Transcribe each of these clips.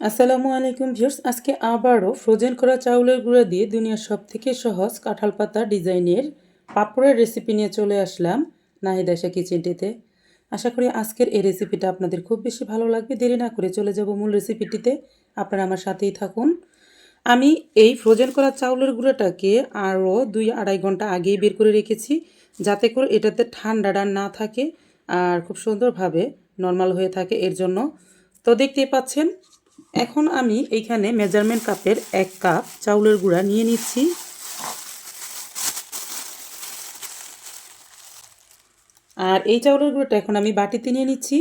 আসসালামু আলাইকুম ভিউর্স আজকে আবারও ফ্রোজেন করা চাউলের গুঁড়া দিয়ে দুনিয়ার সব থেকে সহজ কাঁঠাল পাতা ডিজাইনের পাপড়ের রেসিপি নিয়ে চলে আসলাম নাহিদাসা কিচেনটিতে আশা করি আজকের এই রেসিপিটা আপনাদের খুব বেশি ভালো লাগবে। দেরি না করে চলে যাব মূল রেসিপিটিতে আপনারা আমার সাথেই থাকুন। আমি এই ফ্রোজেন করা চাউলের গুঁড়োটাকে আরও দুই আড়াই ঘণ্টা আগেই বের করে রেখেছি, যাতে করে এটাতে ঠান্ডাটা না থাকে আর খুব সুন্দরভাবে নর্মাল হয়ে থাকে এর জন্য। তো দেখতেই পাচ্ছেন এখন আমি এইখানে মেজারমেন্ট কাপের এক কাপ চাউলের গুঁড়া নিয়ে নিচ্ছি। আর এই চাউলের গুঁড়োটা এখন আমি বাটিতে নিয়ে নিচ্ছি।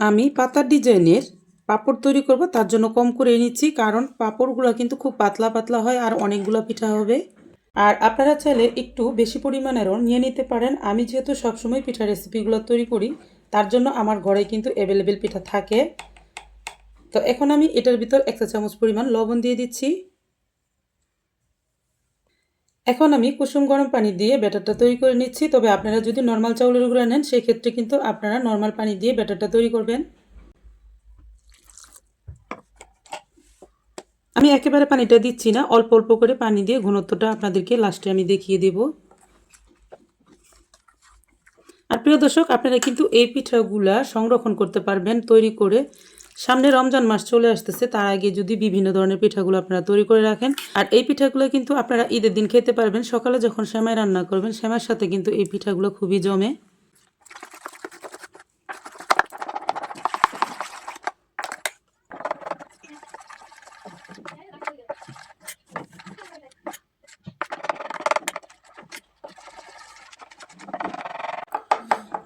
আমি পাতার ডিজাইনের পাপড় তৈরি করব, তার জন্য কম করে নিচ্ছি কারণ পাপড়গুলো কিন্তু খুব পাতলা পাতলা হয় আর অনেকগুলো পিঠা হবে। আর আপনারা চাইলে একটু বেশি পরিমাণেরও নিয়ে নিতে পারেন। আমি যেহেতু সবসময় পিঠা রেসিপিগুলো তৈরি করি, তার জন্য আমার ঘরে কিন্তু অ্যাভেলেবেল পিঠা থাকে। তো এখন আমি এটার ভিতর এক চা চামচ পরিমাণ লবণ দিয়ে দিচ্ছি। এখন আমি কুসুম গরম পানি দিয়ে ব্যাটারটা তৈরি করে নিচ্ছি। তবে আপনারা যদি নর্মাল চাউলের গুঁড়া নেন সেই ক্ষেত্রে কিন্তু আপনারা নর্মাল পানি দিয়ে ব্যাটারটা তৈরি করবেন। আমি একেবারে পানিটা দিচ্ছি না, অল্প অল্প করে পানি দিয়ে ঘনত্বটা আপনাদেরকে লাস্টে আমি দেখিয়ে দেব। আর প্রিয় দর্শক, আপনারা কিন্তু এই পিঠাগুলা সংরক্ষণ করতে পারবেন তৈরি করে। সামনে রমজান মাস চলে আসতেছে, তার আগে যদি বিভিন্ন ধরনের পিঠাগুলো আপনারা তৈরি করে রাখেন। আর এই পিঠাগুলো কিন্তু আপনারা ঈদের দিন খেতে পারবেন। সকালে যখন সেমাই রান্না করবেন, শ্যামার সাথে কিন্তু এই পিঠাগুলো খুবই জমে।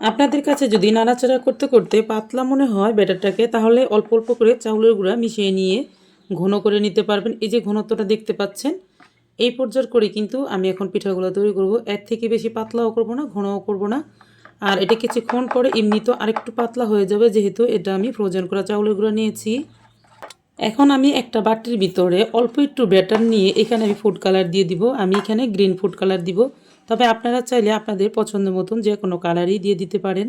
আপনাদের কাছে যদি নাড়াচাড়া করতে করতে পাতলা মনে হয় ব্যাটারটাকে, তাহলে অল্প অল্প করে চাউলের গুঁড়া মিশিয়ে নিয়ে ঘন করে নিতে পারবেন। এই যে ঘনত্বটা দেখতে পাচ্ছেন, এই পর্যায় করে কিন্তু আমি এখন পিঠাগুলো তৈরি করব। এর থেকে বেশি পাতলাও করব না, ঘনও করব না। আর এটা কিছুক্ষণ পরে এমনি তো আরেকটু পাতলা হয়ে যাবে, যেহেতু এটা আমি ফ্রোজেন করা চাউলের গুঁড়া নিয়েছি। এখন আমি একটা বাটির ভিতরে অল্প একটু ব্যাটার নিয়ে এখানে আমি ফুড কালার দিয়ে দিব। আমি এখানে গ্রিন ফুড কালার দিব। তবে আপনারা চাইলে আপনাদের পছন্দ মতন যে কোনো কালারই দিয়ে দিতে পারেন।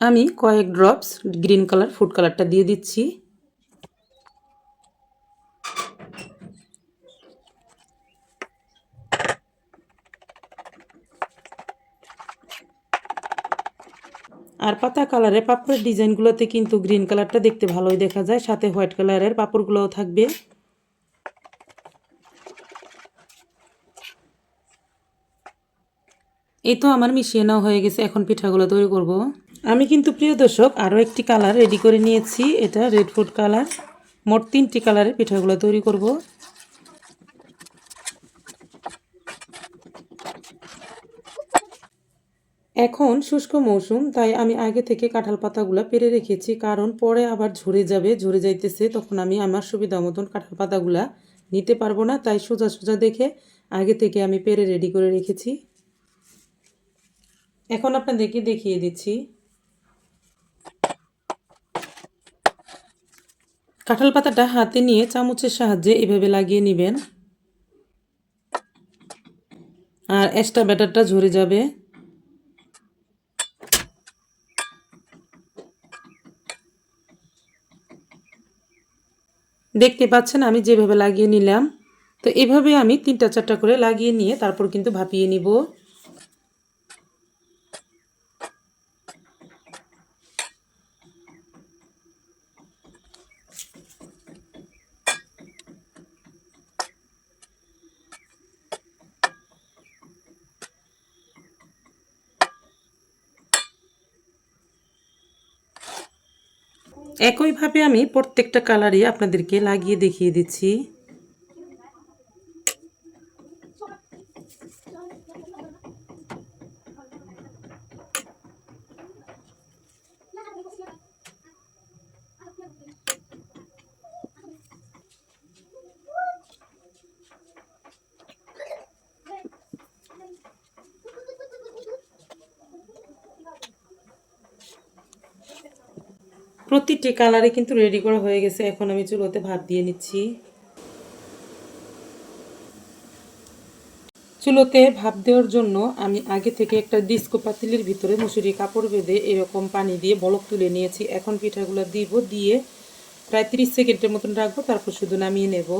আমি কয়েক ড্রপস গ্রিন কালার, ফুড কালারটা দিয়ে দিচ্ছি। কালারের পাপড়ের ডিজাইনগুলোতে কিন্তু গ্রিন কালারটা দেখতে ভালোই দেখা যায়, সাথে হোয়াইট কালারের পাপড়গুলোও থাকবে এই তো আমার মিশিয়ে নেওয়া হয়ে গেছে, এখন পিঠাগুলো তৈরি করব। আমি কিন্তু প্রিয় দর্শক, আরও একটি কালার রেডি করে নিয়েছি, এটা রেড ফুড কালার মোট তিনটি কালারের পিঠাগুলো তৈরি করব। এখন শুষ্ক মৌসুম, তাই আমি আগে থেকে কাঁঠাল পাতাগুলো পেরে রেখেছি, কারণ পরে আবার ঝরে যাবে, ঝরে যাইতেছে, তখন আমি আমার সুবিধা মতন কাঁঠাল পাতাগুলা নিতে পারব না, তাই সোজা সোজা দেখে আগে থেকে আমি পেরে রেডি করে রেখেছি। এখন আপনাদেরকে দেখিয়ে দিচ্ছি। কাঁঠাল পাতাটা হাতে নিয়ে চামচের সাহায্যে এভাবে লাগিয়ে নেবেন। আর এক্সট্রা ব্যাটারটা ঝরে যাবে। দেখতে পাচ্ছেন, আমি যেভাবে লাগিয়ে নিলাম, তো এভাবে আমি তিনটা চারটা করে লাগিয়ে নিয়ে তারপর কিন্তু ভাপিয়ে নিব। একইভাবে আমি প্রত্যেকটা কালারই আপনাদেরকে লাগিয়ে দেখিয়ে দিচ্ছি। প্রতিটি কালারে কিন্তু রেডি করা হয়ে গেছে। এখন আমি চুলোতে ভাত দিয়ে নিচ্ছি। চুলোতে ভাপ দেওয়ার জন্য আমি আগে থেকে একটা ডিস্কো পাতিলের ভিতরে মুসুরি কাপড় বেঁধে এরকম পানি দিয়ে বলক তুলে নিয়েছি। এখন পিঠাগুলো দিব দিয়ে প্রায় তিরিশ সেকেন্ডের মতন রাখব, তারপর শুধু নামিয়ে নেব।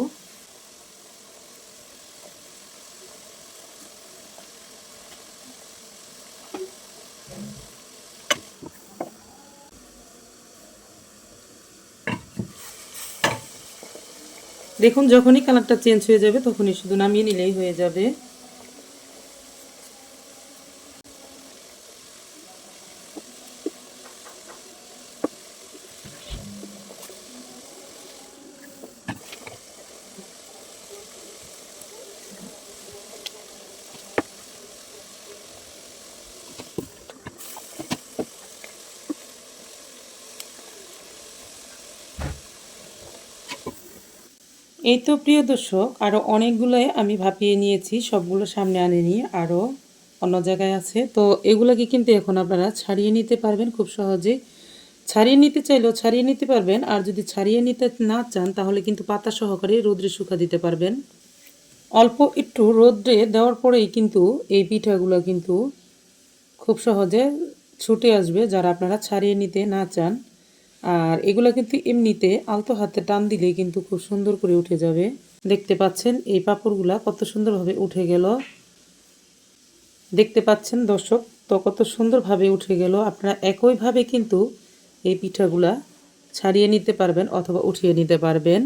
দেখুন যখনই কালারটা চেঞ্জ হয়ে যাবে তখনই শুধু নামিয়ে নিলেই হয়ে যাবে। এই তো প্রিয় দর্শক আরও অনেকগুলোই আমি ভাপিয়ে নিয়েছি, সবগুলো সামনে আনিনি আরও অন্য জায়গায় আছে। তো এগুলোকে কিন্তু এখন আপনারা ছাড়িয়ে নিতে পারবেন খুব সহজে ছাড়িয়ে নিতে চাইলেও ছাড়িয়ে নিতে পারবেন, আর যদি ছাড়িয়ে নিতে না চান, তাহলে কিন্তু পাতা সহকারে রোদ্রে শুকা দিতে পারবেন। অল্প একটু রোদ্রে দেওয়ার পরেই কিন্তু এই পিঠাগুলো কিন্তু খুব সহজে ছুটে আসবে, যারা আপনারা ছাড়িয়ে নিতে না চান। আর এগুলা কিন্তু এমনিতে আলতো হাতে টান দিলে কিন্তু খুব সুন্দর করে উঠে যাবে। দেখতে পাচ্ছেন এই পাপড়গুলা কত সুন্দরভাবে উঠে গেল। দেখতে পাচ্ছেন দর্শক, তো কত সুন্দরভাবে উঠে গেল। আপনারা একইভাবে কিন্তু এই পিঠাগুলা ছাড়িয়ে নিতে পারবেন অথবা উঠিয়ে নিতে পারবেন।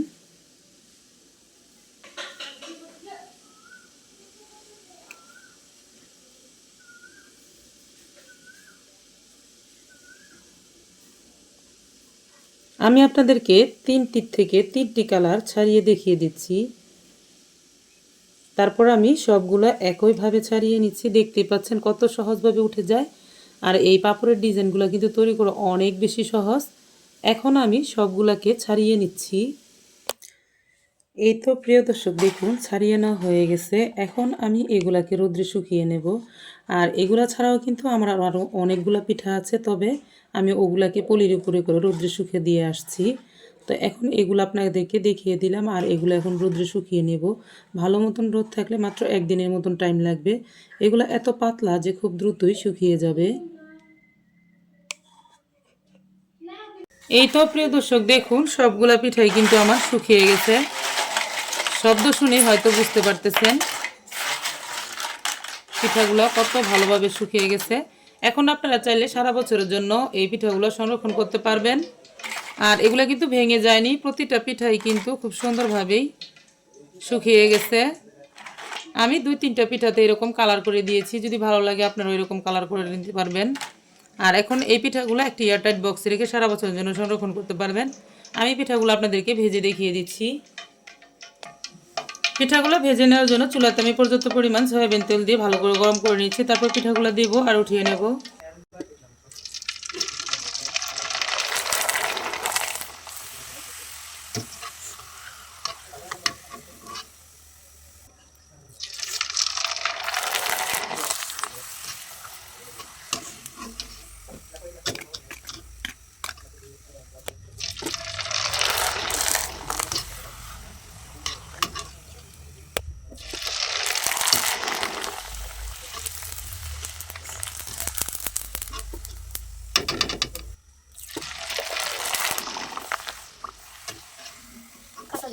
আমি আপনাদেরকে তিনটির থেকে তিনটি কালার ছাড়িয়ে দেখিয়ে দিচ্ছি। তারপর আমি সবগুলো একইভাবে ছাড়িয়ে নিচ্ছি। দেখতে পাচ্ছেন কত সহজভাবে উঠে যায়। আর এই পাপড়ের ডিজাইনগুলো কিন্তু তৈরি করা অনেক বেশি সহজ। এখন আমি সবগুলোকে ছাড়িয়ে নিচ্ছি। এই তো প্রিয় দর্শক, দেখুন, ছাড়িয়ে নেওয়া হয়ে গেছে। এখন আমি এগুলাকে রোদ্রে শুকিয়ে নেব। আর এগুলা ছাড়াও কিন্তু আমার আরও অনেকগুলা পিঠা আছে, তবে আমি ওগুলাকে পলির উপরে করে রোদ্রে শুকিয়ে দিয়ে আসছি। তো এখন এগুলো আপনাদেরকে দেখিয়ে দিলাম, আর এগুলো এখন রোদ্রে শুকিয়ে নেব। ভালো মতন রোদ থাকলে মাত্র একদিনের মতন টাইম লাগবে। এগুলো এত পাতলা যে খুব দ্রুতই শুকিয়ে যাবে। এই তো প্রিয় দর্শক, দেখুন, সবগুলা পিঠাই কিন্তু আমার শুকিয়ে গেছে। শব্দ শুনে হয়তো বুঝতে পারতেছেন পিঠাগুলো কত ভালোভাবে শুকিয়ে গেছে। এখন আপনারা চাইলে সারা বছরের জন্য এই পিঠাগুলো সংরক্ষণ করতে পারবেন। আর এগুলো কিন্তু ভেঙে যায়নি, প্রতিটা পিঠাই কিন্তু খুব সুন্দরভাবেই শুকিয়ে গেছে। আমি দুই তিনটা পিঠাতে এরকম কালার করে দিয়েছি, যদি ভালো লাগে আপনারা এরকম কালার করে নিতে পারবেন। আর এখন এই পিঠাগুলো একটি এয়ারটাইট বক্সে রেখে সারা বছরের জন্য সংরক্ষণ করতে পারবেন। আমি পিঠাগুলো আপনাদেরকে ভেজে দেখিয়ে দিচ্ছি। পিঠাগুলো ভেজে নেওয়ার জন্য চুলাতে আমি পর্যাপ্ত পরিমাণ সয়াবিন তেল দিয়ে ভালো করে গরম করে নিচ্ছি। তারপর পিঠাগুলো দিব আর উঠিয়ে নেব।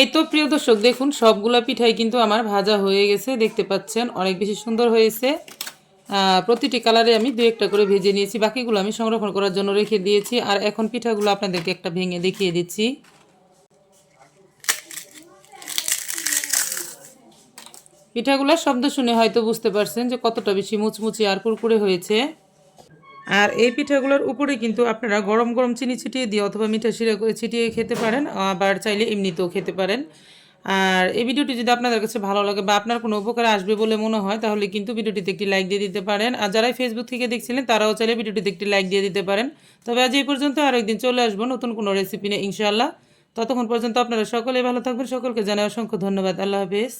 এই তো প্রিয় দর্শক, দেখুন সবগুলা পিঠাই কিন্তু আমার ভাজা হয়ে গেছে, দেখতে পাচ্ছেন, অনেক বেশি সুন্দর হয়েছে। প্রতিটি কালারে আমি দু একটা করে ভেজে নিয়েছি, বাকিগুলো আমি সংরক্ষণ করার জন্য রেখে দিয়েছি, আর এখন পিঠাগুলো আপনাদেরকে একটা ভেঙে দেখিয়ে দিচ্ছি। পিঠাগুলোর শব্দ শুনে হয়তো বুঝতে পারছেন যে কতটা বেশি মুচমুচি আর কুরকুরে হয়েছে। আর এই পিঠাগুলোর উপরে কিন্তু আপনারা গরম গরম চিনি ছিটিয়ে দিয়ে অথবা মিঠা শিরা করে ছিটিয়ে খেতে পারেন, আবার চাইলে এমনিতেও খেতে পারেন। আর এই ভিডিওটি যদি আপনাদের কাছে ভালো লাগে বা আপনার কোনো উপকার আসবে বলে মনে হয়, তাহলে কিন্তু ভিডিওটিতে একটি লাইক দিয়ে দিতে পারেন। আর যারাই ফেসবুক থেকে দেখছিলেন, তারাও চাইলে ভিডিওটিতে একটি লাইক দিয়ে দিতে পারেন। তবে আজ এই পর্যন্ত আর একদিন চলে আসব নতুন কোনো রেসিপি নিয়ে, ইনশাআল্লাহ। ততক্ষণ পর্যন্ত আপনারা সকলে ভালো থাকবেন। সকলকে জানাই অসংখ্য ধন্যবাদ। আল্লাহ হাফেজ।